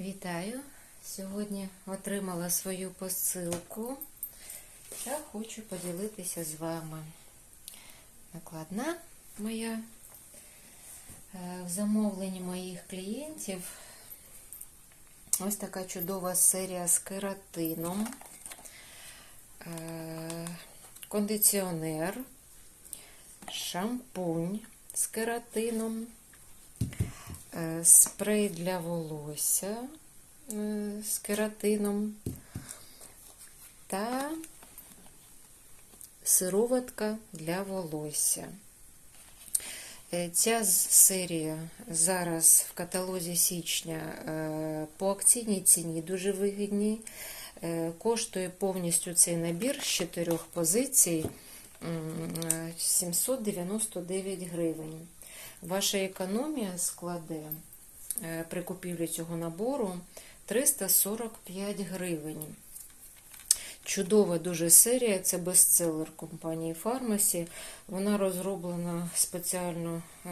Вітаю! Сьогодні отримала свою посилку та хочу поділитися з вами. Накладна моя е, в замовленні моїх клієнтів. Ось така чудова серія з кератином, е, кондиціонер, шампунь з кератином. Е, спрей для волосся е, з кератином та сироватка для волосся. Е, Ця серія зараз в каталозі січня по акційній ціні дуже вигідній. Коштує повністю цей набір з чотирьох позицій е, 799 гривень. Ваша економія складе е, при купівлі цього набору 345 гривень. Чудова дуже серія, це бестселер компанії Фармасі. Вона розроблена спеціально е,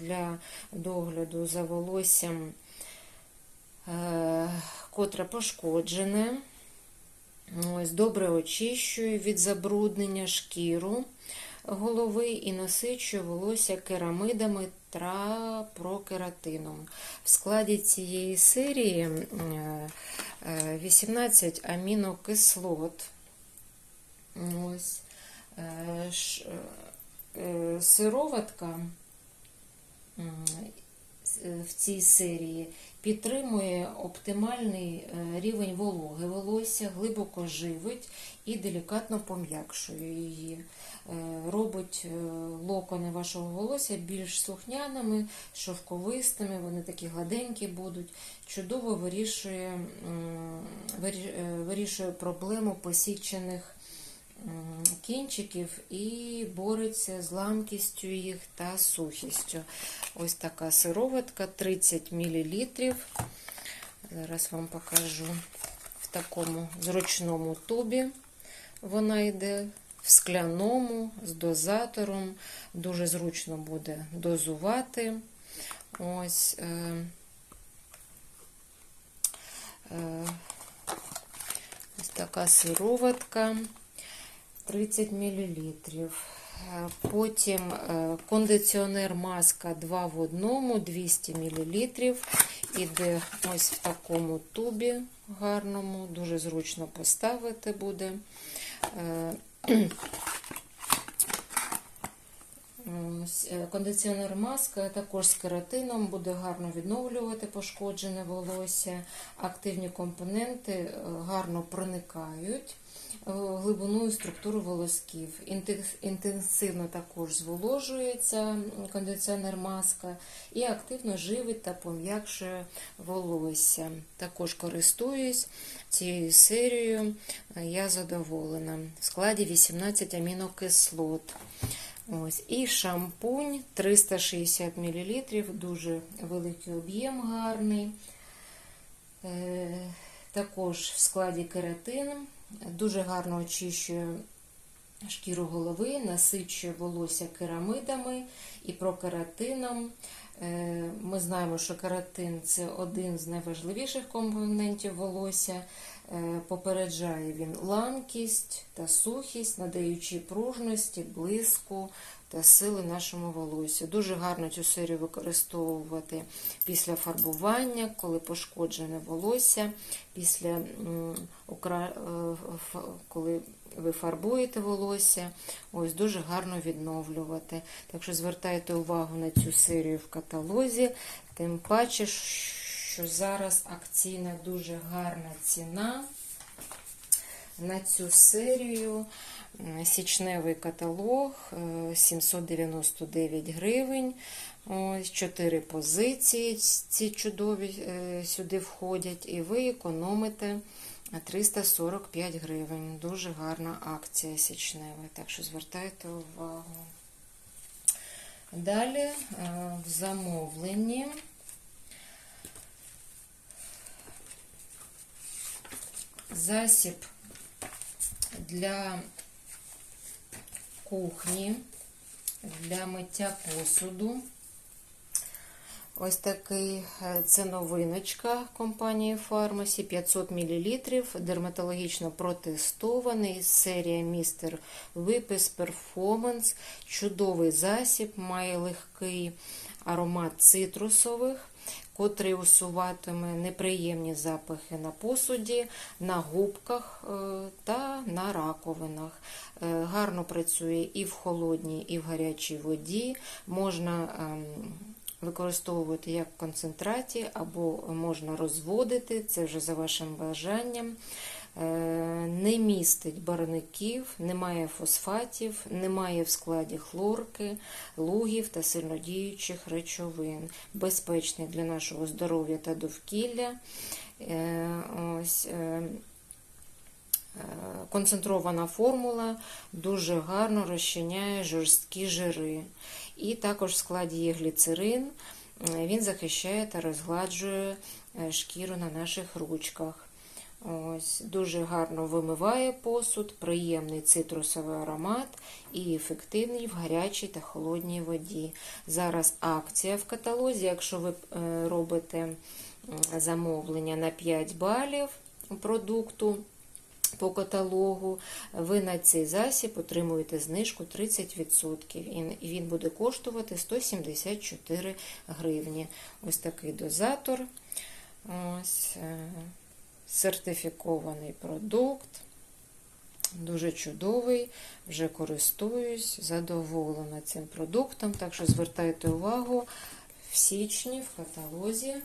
для догляду за волоссям, е, котре пошкоджене. Ось, добре очищує від забруднення шкіру голови і насичує волосся керамидами та прокератином. В складі цієї серії е, е, 18 амінокислот. Ось е, е, сироватка в цій серії підтримує оптимальний е, рівень вологи волосся, глибоко живить і делікатно пом'якшує її. Е, Робить е, локони вашого волосся більш слухняними, шовковистими, вони такі гладенькі будуть. Чудово вирішує, вирішує проблему посічених кінчиків і бореться з ламкістю їх та сухістю. Ось така сироватка 30 мл. Зараз вам покажу в такому зручному тубі. Вона йде в скляному з дозатором. Дуже зручно буде дозувати. Ось. Е, е, ось така сироватка. 30 мл. Потім е, кондиціонер маска 2 в 1, 200 мл. Іде ось в такому тубі гарному, дуже зручно поставити буде. Е, е, Кондиціонер маска також з кератином буде гарно відновлювати пошкоджене волосся. Активні компоненти е, гарно проникають в глибину і структуру волосків. Інтенсивно також зволожується кондиціонер маска і активно живить та пом'якшує волосся. Також користуюсь цією серією, е, я задоволена. В складі 18 амінокислот. Ось, і шампунь 360 мл, дуже великий об'єм гарний. Е, також в складі кератин, дуже гарно очищує шкіру голови, насичує волосся керамидами і прокератином. Е, Ми знаємо, що кератин це один з найважливіших компонентів волосся. Е, Попереджає він ламкість та сухість, надаючи пружності, блиску та сили нашому волосю. Дуже гарно цю серію використовувати після фарбування, коли пошкоджене волосся, після е, коли ви фарбуєте волосся, ось дуже гарно відновлювати. Так що звертайте увагу на цю серію в каталозі, тим паче, що зараз акційна дуже гарна ціна на цю серію. Січневий каталог е, 799 гривень. Ось 4 позиції ці чудові е, сюди входять, і ви економите 345 гривень. Дуже гарна акція січнева, так що звертайте увагу. Далі е, в замовленні засіб для кухні, для миття посуду. Ось такий е, це новиночка компанії Pharmacy 500 мл, дерматологічно протестований, серія Містер Випис Performance. Чудовий засіб, має легкий аромат цитрусових, котрий усуватиме неприємні запахи на посуді, на губках е, та на раковинах. Е, Гарно працює і в холодній, і в гарячій воді. Можна ем, використовувати як концентраті, або можна розводити, це вже за вашим бажанням. Е, Не містить барвників, немає фосфатів, немає в складі хлорки, лугів та сильнодіючих речовин, безпечний для нашого здоров'я та довкілля. Е, Ось, е, Концентрована формула дуже гарно розчиняє жорсткі жири. І також в складі є гліцерин, він захищає та розгладжує шкіру на наших ручках. Ось, Дуже гарно вимиває посуд, приємний цитрусовий аромат і ефективний в гарячій та холодній воді. Зараз акція в каталозі, якщо ви робите замовлення на 5 балів продукту по каталогу, ви на цей засіб отримуєте знижку 30%. І він буде коштувати 174 гривні. Ось такий дозатор. Ось Сертифікований продукт. Дуже чудовий, вже користуюсь, задоволена цим продуктом. Так що звертайте увагу, в січні в каталозі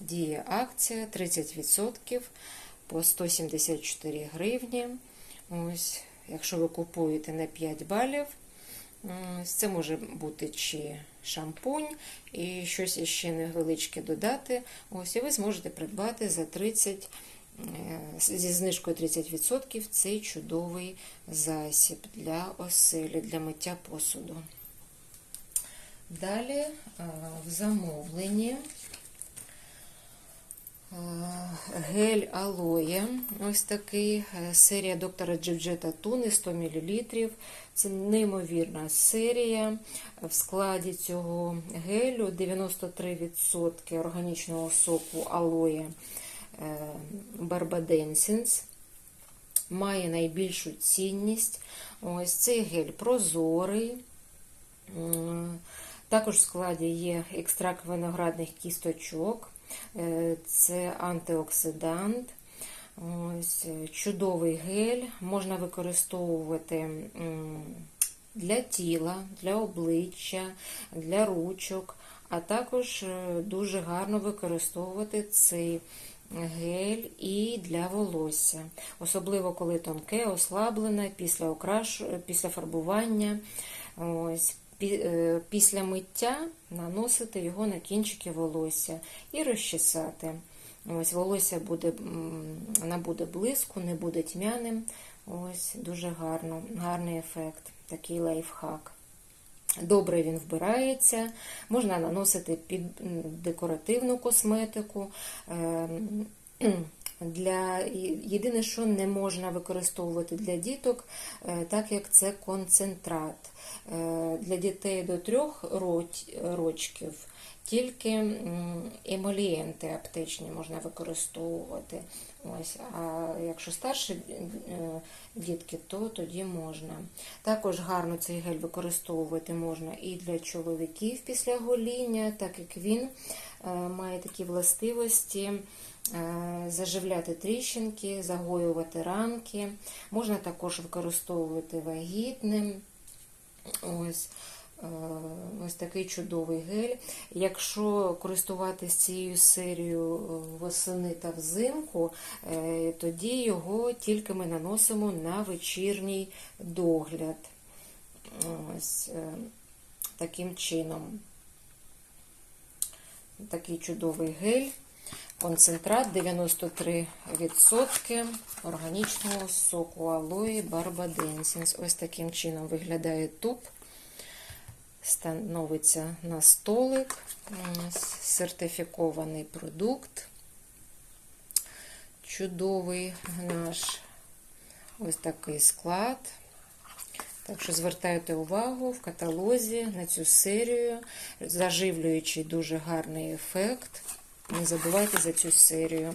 діє акція 30% по 174 гривні. Ось, Якщо ви купуєте на 5 балів, це може бути чи шампунь, і щось іще невеличке додати. Ось, І ви зможете придбати за 30 зі знижкою 30% цей чудовий засіб для оселі, для миття посуду. Далі в замовленні гель алоє. Ось такий серія доктора Джевджета Туни 100 мл. Це неймовірна серія. В складі цього гелю 93% органічного соку алоє Барбаденсінс. Має найбільшу цінність. Ось цей гель прозорий. Також в складі є екстракт виноградних кісточок. Це антиоксидант. Ось, Чудовий гель можна використовувати для тіла, для обличчя, для ручок, а також дуже гарно використовувати цей гель і для волосся. Особливо, коли тонке, ослаблене після окраш... після фарбування. Ось. Після миття наносити його на кінчики волосся і розчесати. Ось Волосся буде, набуде блиску, не буде тьмяним. Ось Дуже гарно, гарний ефект, такий лайфхак. Добре він вбирається, можна наносити під декоративну косметику. Для Єдине, що не можна використовувати для діток, так як це концентрат. Для дітей до трьох рочків тільки емолієнти аптечні можна використовувати. Ось, А якщо старші дітки, то тоді можна. Також гарно цей гель використовувати можна і для чоловіків після гоління, так як він має такі властивості. Заживляти тріщинки, загоювати ранки, можна також використовувати вагітним. Ось ось такий чудовий гель. Якщо користуватися цією серією восени та взимку, тоді його тільки ми наносимо на вечірній догляд. Ось таким чином. Такий чудовий гель. Концентрат 93% органічного соку алої Барбаденсінс. Ось таким чином виглядає туб. Становиться на столик. Сертифікований продукт. Чудовий наш ось такий склад. Так що звертайте увагу в каталозі на цю серію, заживлюючий дуже гарний ефект. Не забувайте за цю серію.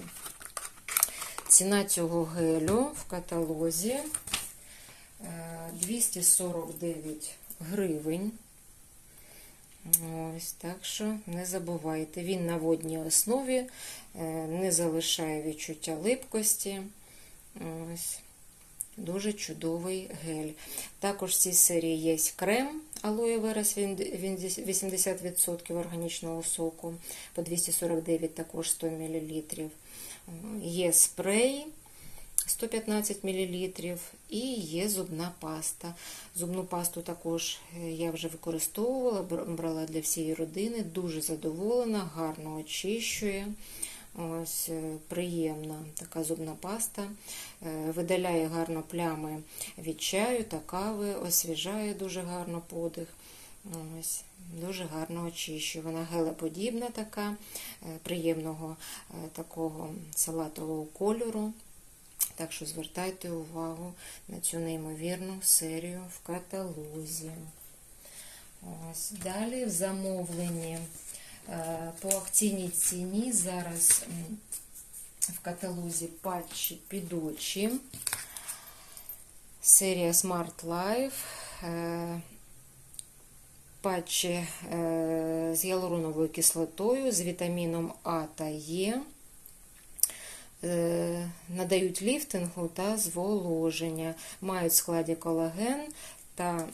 Ціна цього гелю в каталозі е, 249 гривень. Ось, так що не забувайте. Він на водній основі, е, не залишає відчуття липкості. Ось. Дуже чудовий гель. Також в цій серії є крем алоє верес, він 80% органічного соку, по 249 також 100 мл. Є спрей 115 мл і є зубна паста. Зубну пасту також е, я вже використовувала, брала для всієї родини, дуже задоволена, гарно очищує. Ось е, Приємна така зубна паста, е, видаляє гарно плями від чаю та кави, освіжає дуже гарно подих. Ось, Дуже гарно очищує. Вона гелеподібна, така, приємного такого салатового кольору. Так що звертайте увагу на цю неймовірну серію в каталозі. Ось. Далі в замовленні по акційній ціні зараз в каталозі патчі під очі. Серія Smart Life. Патчі з гіалуроновою кислотою, з вітаміном А та Е. Надають ліфтингу та зволоження, мають в складі колаген та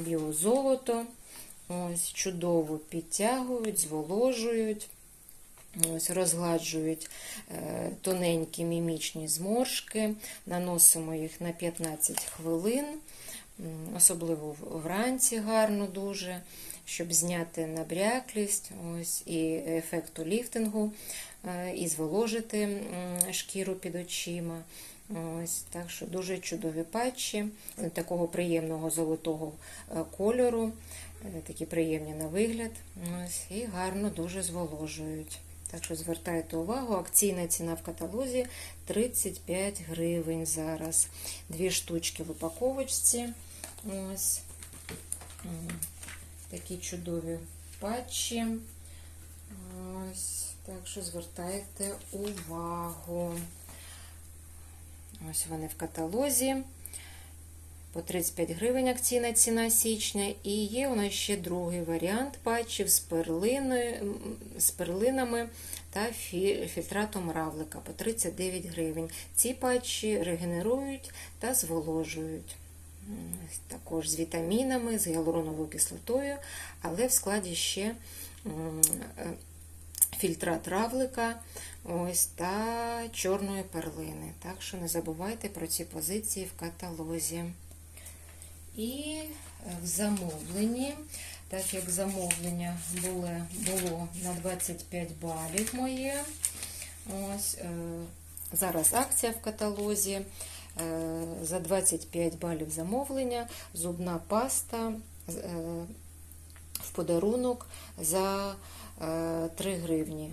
біозолото. Ось, Чудово підтягують, зволожують, ось, розгладжують е, тоненькі мімічні зморшки, наносимо їх на 15 хвилин, особливо вранці гарно дуже, щоб зняти набряклість ось, і ефекту ліфтингу, е, і зволожити шкіру під очима. Ось, Так що дуже чудові патчі, такого приємного золотого е, кольору, такі приємні на вигляд. Ось, І гарно дуже зволожують. Так що звертайте увагу, акційна ціна в каталозі 35 гривень зараз. Дві штучки в упаковочці. Ось такі чудові патчі. Ось, Так що звертайте увагу. Ось вони в каталозі. По 35 гривень акційна ціна січня. І є у нас ще другий варіант патчів з перлиною, з перлинами та фільтратом равлика по 39 гривень. Ці патчі регенерують та зволожують. Також з вітамінами, з гіалуроновою кислотою, але в складі ще фільтрат равлика ось, та чорної перлини. Так що не забувайте про ці позиції в каталозі. І в замовленні, так як замовлення було, було на 25 балів моє. Ось, е, Зараз акція в каталозі. Е, за 25 балів замовлення, зубна паста е, в подарунок за 3 гривні.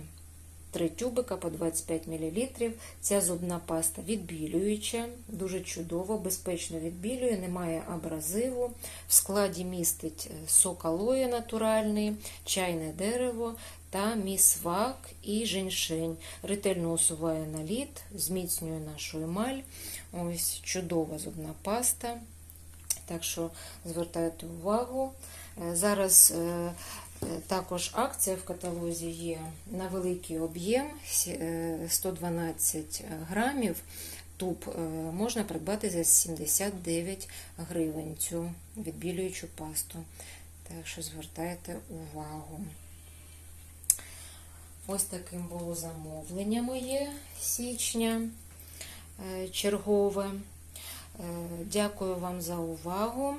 3 тюбика по 25 мл. Ця зубна паста відбілююча, дуже чудово, безпечно відбілює, немає абразиву. В складі містить сок алоє натуральний, чайне дерево та місвак і женьшень. Ретельно усуває наліт, зміцнює нашу емаль. Ось чудова зубна паста. Так що звертайте увагу. Зараз також акція в каталозі є на великий об'єм 112 грамів. Туб можна придбати за 79 гривень цю відбілюючу пасту. Так що звертайте увагу. Ось таким було замовлення моє січня чергове. Дякую вам за увагу.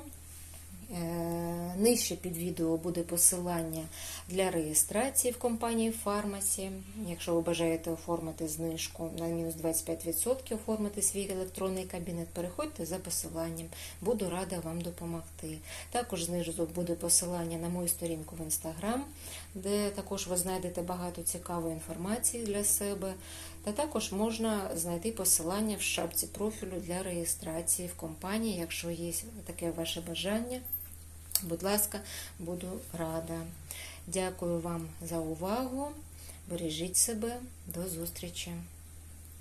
Нижче під відео буде посилання для реєстрації в компанії Фармасі. Якщо ви бажаєте оформити знижку на мінус 25%, оформити свій електронний кабінет, переходьте за посиланням. Буду рада вам допомогти. Також знизу буде посилання на мою сторінку в Інстаграм, де також ви знайдете багато цікавої інформації для себе. Та також можна знайти посилання в шапці профілю для реєстрації в компанії, якщо є таке ваше бажання. Будь ласка, буду рада. Дякую вам за увагу. Бережіть себе. До зустрічі!